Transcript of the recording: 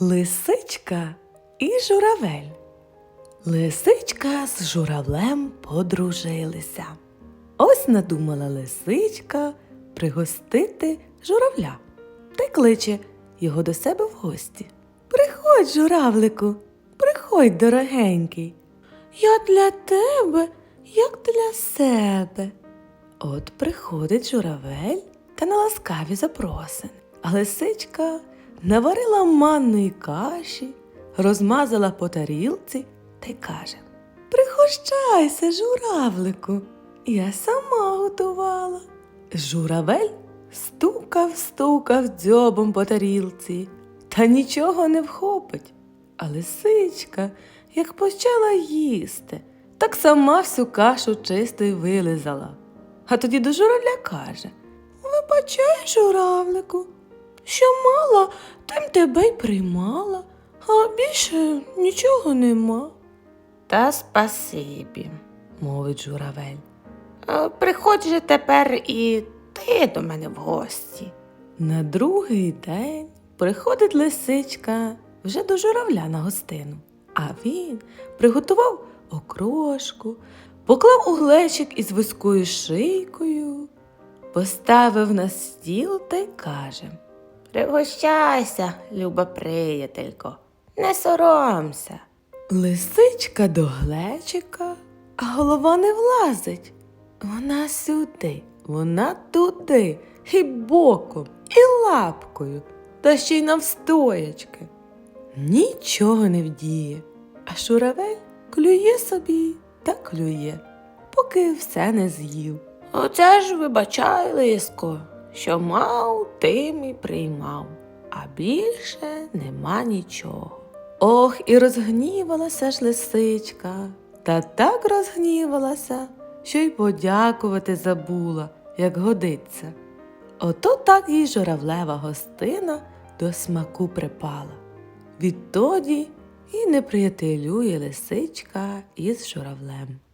Лисичка і журавель. Лисичка з журавлем подружилися. Ось надумала лисичка пригостити журавля та й кличе його до себе в гості. Приходь, журавлику, приходь, дорогенький. Я для тебе, як для себе. От приходить журавель та на ласкаві запросин. А лисичка наварила манної каші, розмазала по тарілці та й каже: Пригощайся, журавлику, я сама готувала. Журавель стукав, стукав дзьобом по тарілці, та нічого не вхопить. А лисичка, як почала їсти, так сама всю кашу чисто й вилизала. А тоді до журавля каже Вибачай, журавлику, що мала, тим тебе й приймала, а більше нічого нема. Та спасибі. мовить журавель. Е, Приходь же тепер і ти до мене в гості. На другий день приходить лисичка вже до журавля на гостину, а він приготував окрошку, поклав у глечик із вузькою шийкою, поставив на стіл та й каже. Пригощайся, люба приятелько, не соромся. Лисичка до глечика, а голова не влазить. Вона сюди, вона туди, і боком, і лапкою, та ще й навстоячки. Нічого не вдіє, а шуравель клює собі та клює, поки все не з'їв. Оце ж вибачай, лиско, що мав, тим і приймав, а більше нема нічого. Ох, і розгнівалася ж лисичка, та так розгнівалася, що й подякувати забула, як годиться. Ото так їй журавлева гостина до смаку припала. Відтоді і не приятелює лисичка із журавлем.